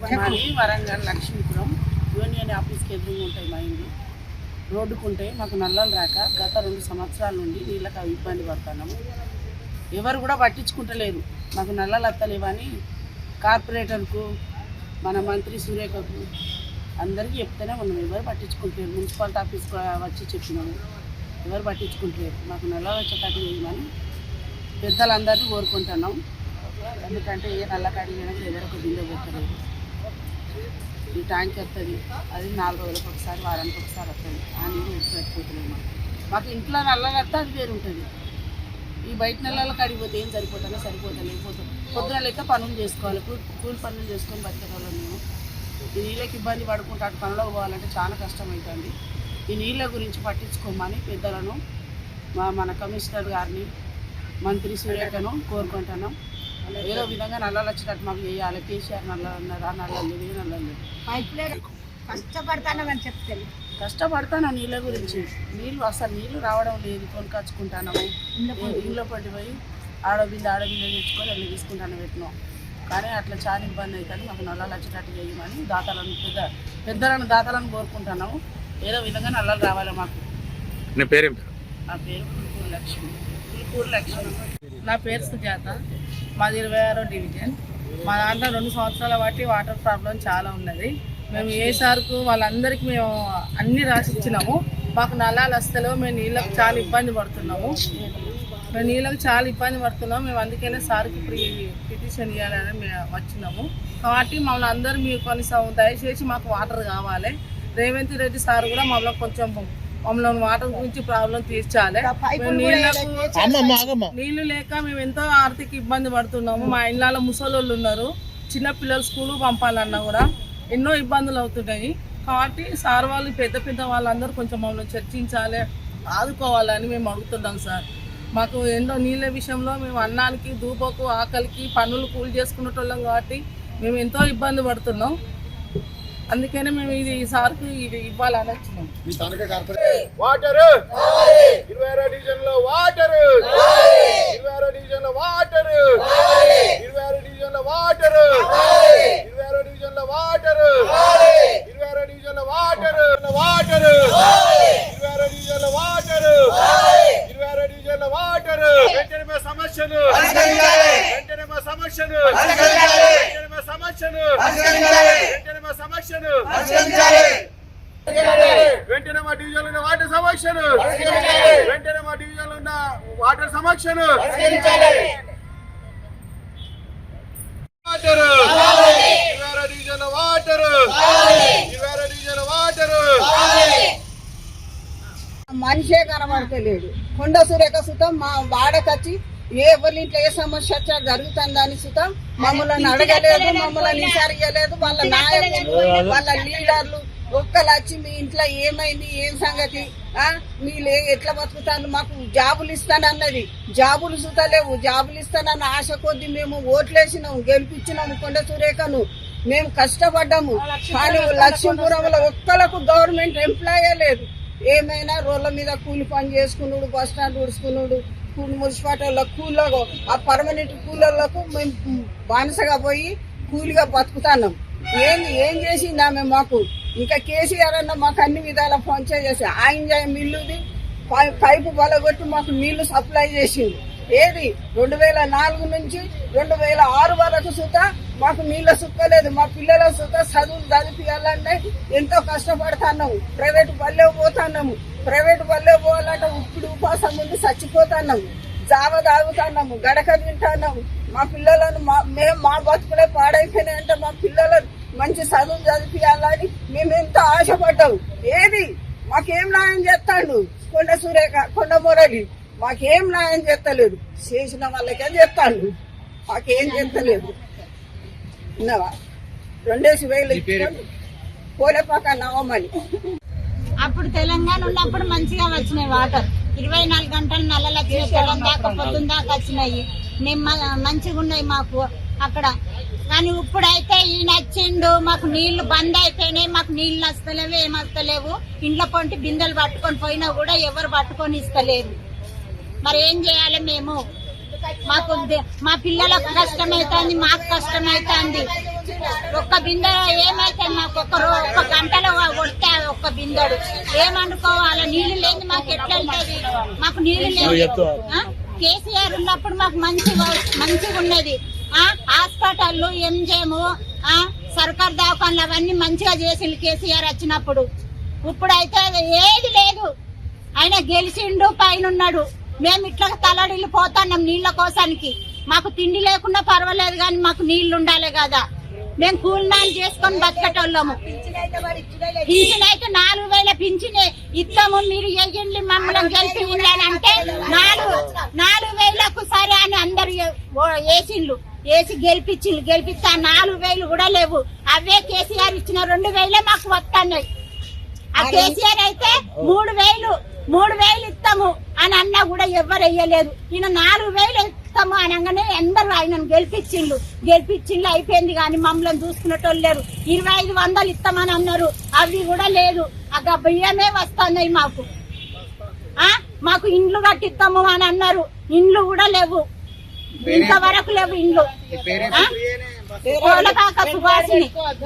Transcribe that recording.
మాది వరంగల్ లక్ష్మీపురం. యూనియన్ ఆఫీస్కి ఎదురుగా ఉంటాయి మా ఇండ్లు రోడ్డుకు ఉంటాయి మాకు నల్లలు రాక గత రెండు సంవత్సరాల నుండి నీళ్ళకి ఇబ్బంది పడుతున్నాము. ఎవరు కూడా పట్టించుకుంటలేరు. మాకు నల్లలు అత్తలేవని కార్పొరేటర్కు మన మంత్రి సురేఖకు అందరికీ చెప్తేనే ఉన్నాం. ఎవరు పట్టించుకుంటలేరు. మున్సిపాలిటీ ఆఫీస్కి వచ్చి చెప్పినాము ఎవరు పట్టించుకుంటలేరు. మాకు నల్ల వచ్చేటట్టు చేయమని పెద్దలందరినీ కోరుకుంటున్నాం. ఎందుకంటే ఏ నల్ల కడిగిన ఎవరు ఒక బిల్లు పెట్టలేదు ఈ ట్యాంక్ వస్తుంది. అది నాలుగు రోజులకు ఒకసారి వారానికి ఒకసారి వస్తుంది. ఆ నీరు ఉడిచిపెట్టుకుంటున్నాం మాకు మాకు ఇంట్లో నల్ల అది వేరు ఉంటుంది. ఈ బయట నెలల కడిగిపోతే ఏం సరిపోతుందో సరిపోతుంది లేకపోతే పొద్దున లెక్క పనులు చేసుకోవాలి. కూల్ కూలి పనులు చేసుకొని బతికేవాళ్ళం మేము. ఈ నీళ్ళకి ఇబ్బంది పడుకుంటా అటు పనులకు పోవాలంటే చాలా కష్టం అవుతుంది ఈ నీళ్ళ గురించి పట్టించుకోమని పెద్దలను మా మన కమిషనర్ గారిని మంత్రి సురేఖను కోరుకుంటున్నాం. ఏదో విధంగా నల్లలు వచ్చినట్టు మాకు చేయాలి కేసీఆర్ నల్ల ఆ నల్లలు కష్టపడతానని చెప్తాను కష్టపడతాను నీళ్ళ గురించి. నీళ్ళు అసలు నీళ్ళు రావడం లేదు కొనుకొచ్చుకుంటాను. ఇంట్లో పట్టిపోయి ఆడబిల్ల ఆడబిల్ల తెచ్చుకొని వెళ్ళి తీసుకుంటాను పెట్టినాం. కానీ అట్లా చాలా ఇబ్బంది అవుతుంది. మాకు నల్లలు వచ్చేటట్టు చేయమని దాతలను పెద్ద పెద్దలను దాతలను కోరుకుంటున్నాము. ఏదో విధంగా నల్లలు రావాలి మాకు. నీ పేరేం? నా పేరు పుల్కూరు లక్ష్మి. పుల్కూరు లక్ష్మి. నా పేరు సుజాత. మాది ఇరవై ఆరో డివిజన్. మా దాంట్లో రెండు సంవత్సరాల బట్టి వాటర్ ప్రాబ్లం చాలా ఉన్నది. మేము ఏ సార్కు వాళ్ళందరికీ మేము అన్ని రాసి ఇచ్చినాము. మాకు నల్లాలు వస్తలేవు మేము నీళ్ళకు చాలా ఇబ్బంది పడుతున్నాము. మేము నీళ్ళకు చాలా ఇబ్బంది పడుతున్నాము. మేము అందుకనే సార్కి ఇప్పుడు పిటిషన్ ఇవ్వాలని మేము వచ్చినాము. కాబట్టి మమ్మల్ని అందరూ మీరు కొనిస్తాము దయచేసి మాకు వాటర్ కావాలి. రేవంత్ రెడ్డి సార్ కూడా మమ్మల్ని కొంచెం మమ్మల్ని వాటర్ గురించి ప్రాబ్లం తీర్చాలి. నీళ్ళు లేక మేము ఎంతో ఆర్థిక ఇబ్బంది పడుతున్నాము. మా ఇళ్ళలో ముసలోళ్ళు ఉన్నారు. చిన్న పిల్లలు స్కూల్ పంపాలన్నా కూడా ఎన్నో ఇబ్బందులు అవుతున్నాయి. కాబట్టి సార్ వాళ్ళు పెద్ద పెద్ద వాళ్ళందరూ కొంచెం మమ్మల్ని చర్చించాలి ఆదుకోవాలని మేము అడుగుతున్నాం సార్. మాకు ఎన్నో నీళ్ళ విషయంలో మేము అన్నానికి దూపకు ఆకలికి పనులు కూలి చేసుకునేటోళ్ళం కాబట్టి మేము ఎంతో ఇబ్బంది పడుతున్నాం. అందుకనే మేము ఇది ఈ సార్కి ఇది ఇవ్వాలని వచ్చినాం. వాటర్! ఇరవై ఆరో డివిజన్లో వాటర్ ఇరవై ఆరో డివిజన్లో వాటర్ ఇరవై ఆరో డివిజన్లో వాటర్ ఇరవై ఆరో డివిజన్లో వాటర్ ఇరవై ఆరో డివిజన్లో వాటర్! వాటర్ ఇరవై ఆరో డివిజన్లో వాటర్ ఇరవై ఆరో డివిజన్లో వాటర్! వెంటనే మా సమస్యలు వెంటనే మా సమస్యలు వెంటనే మా సమస్యలు వెంటనే మా సమస్యలు వెంటనే మా డివిజన్ ఉన్న వాటర్ సమస్యలు వెంటనే మా డివిజన్ ఉన్న వాటర్. సమస్యలు water. Division water division water. మనిషే కనబడతలేడు. కొండ సురేఖ సుతం మా వాడకొచ్చి ఎవరి ఇంట్లో ఏ సమస్య వచ్చా జరుగుతుందని సుతం. మమ్మల్ని అడగలేదు మమ్మల్ని విచారియలేదు వాళ్ళ నాయకులు వాళ్ళ లీడర్లు ఒక్కరు వచ్చి మీ ఇంట్లో ఏమైంది ఏం సంగతి? ఆ మీరు ఎట్లా బతుకుతాను మాకు జాబులు ఇస్తానన్నది జాబులు సుతలేవు జాబులు ఇస్తానన్న ఆశ కొద్ది మేము ఓట్లేసినాము గెలిపించినాము కొండ సురేఖను. మేము కష్టపడ్డాము. కానీ లక్ష్మీపురంలో ఒక్కలకు గవర్నమెంట్ ఎంప్లాయే లేదు. ఏమైనా రోడ్ల మీద కూలి పని చేసుకున్నాడు బస్ స్టాండ్ ఉడుచుకున్నాడు మున్సిపాలిటీలో కూలీలకు ఆ పర్మనెంట్ కూలీలకు మేము బానిసగా పోయి కూలిగా బతుకుతున్నాం. ఏం ఏం చేసింది ఆమె మాకు? ఇంకా కేసీఆర్ అన్న మాకు అన్ని విధాల ఫోన్ చేసి ఆయన మిల్లుది పై- పైపు బలగొట్టి మాకు నీళ్ళు సప్లై చేసింది ఏది? రెండు వేల నాలుగు నుంచి రెండు వేల ఆరు వరకు సుత మాకు నీళ్ళ సుక్కలేదు. మా పిల్లల సుత చదువులు చదివించాలంటే ఎంతో కష్టపడుతున్నాము. ప్రైవేట్ పల్లె పోతున్నాము. ప్రైవేట్ బల్లే పోవాలంటే ఇప్పుడు ఉపాసం ముందు చచ్చిపోతున్నాము. జావ తాగుతున్నాము గడక తింటున్నాము. మా పిల్లలను మా మేము మా బతుకులే పాడైపోయినాయంటే మా పిల్లలను మంచి చదువు చదివియాలని మేము ఎంతో ఆశపడ్డాము. ఏది? మాకేం న్యాయం చేస్తాడు? కొండ సురేఖ కొండ మురళి. మాకేం న్యాయం చేస్తలేదు చేసిన వాళ్ళకే చేస్తాడు? మాకేం చేస్తలేదు రెండేసి వేలు పోలేపాక నవమని. అప్పుడు తెలంగాణ ఉన్నప్పుడు మంచిగా వచ్చినాయి వాటర్. ఇరవై నాలుగు గంటలు నల్లలు వచ్చినాయి తెలం దాకా పొద్దున్న దాకా వచ్చినాయి. మేము మంచిగా ఉన్నాయి మాకు అక్కడ. కానీ ఇప్పుడైతే ఈయన వచ్చిండు మాకు నీళ్ళు బంద్ అయిపోయినాయి మాకు నీళ్ళు వస్తలేవు ఏం వస్తలేవు ఇంట్లో పొంటి బిందెలు పట్టుకొని పోయినా కూడా ఎవరు పట్టుకొని ఇస్తలేరు. మరి ఏం చేయాలి మేము? మాకు మా పిల్లలకు కష్టమైతుంది మాకు కష్టమైతుంది. ఒక్క బిందె ఏమైతే మాకు ఒక్క రో- ఒక్క గంటలో కొడితే ఒక్క బిందెడు ఏమనుకోవాలి? నీళ్ళు లేని మాకు ఎట్లా వెళ్తుంది మాకు నీళ్ళు లేదు? కేసీఆర్ ఉన్నప్పుడు మాకు మంచిగా మంచిగా ఉన్నది. ఆ? హాస్పిటల్ ఎంజేము ఆ? సర్కార్ దవాఖాన్లు అవన్నీ మంచిగా చేసిండు కేసీఆర్ వచ్చినప్పుడు. ఇప్పుడైతే ఏది లేదు. ఆయన గెలిచిండు పైన ఉన్నాడు మేము ఇట్లా తలడిల్లి పోతున్నాం నీళ్ళ కోసానికి. మాకు తిండి లేకున్నా పర్వాలేదు కానీ మాకు నీళ్ళు ఉండాలి కదా. మేము కూలినాలు చేసుకొని బతకటోళ్ళము. పింఛన్ అయితే నాలుగు వేల పింఛన్. ఇస్తాము మీరు ఎయ్యండి మమ్మల్ని గెలిపి అంటే నాలుగు నాలుగు వేలకు సరే అని అందరు వేసిండ్లు. వేసి గెలిపించిండ్లు గెలిపిస్తా నాలుగు వేలు కూడా లేవు. అవే కేసీఆర్ ఇచ్చిన రెండు వేలే మాకు వస్తున్నాయి ఆ కేసీఆర్ అయితే మూడు వేలు మూడు వేలు ఇస్తాము అని అన్నా కూడా ఎవరు వెయ్యలేదు ఈయన నాలుగు వేలు అనగానే అందరూ ఆయనను గెలిపించిండ్లు గెలిపించిండ్లు అయిపోయింది కానీ మమ్మల్ని చూసుకునేటోళ్ళు లేరు. ఇరవై ఐదు వందలు ఇస్తామని అన్నారు. అవి కూడా లేదు. ఆ బియ్యమే వస్తున్నాయి మాకు. ఆ? మాకు ఇండ్లు కట్టిస్తాము అని అన్నారు. ఇండ్లు కూడా లేవు. ఇంతవరకు లేవు ఇండ్లు. సుభాషిని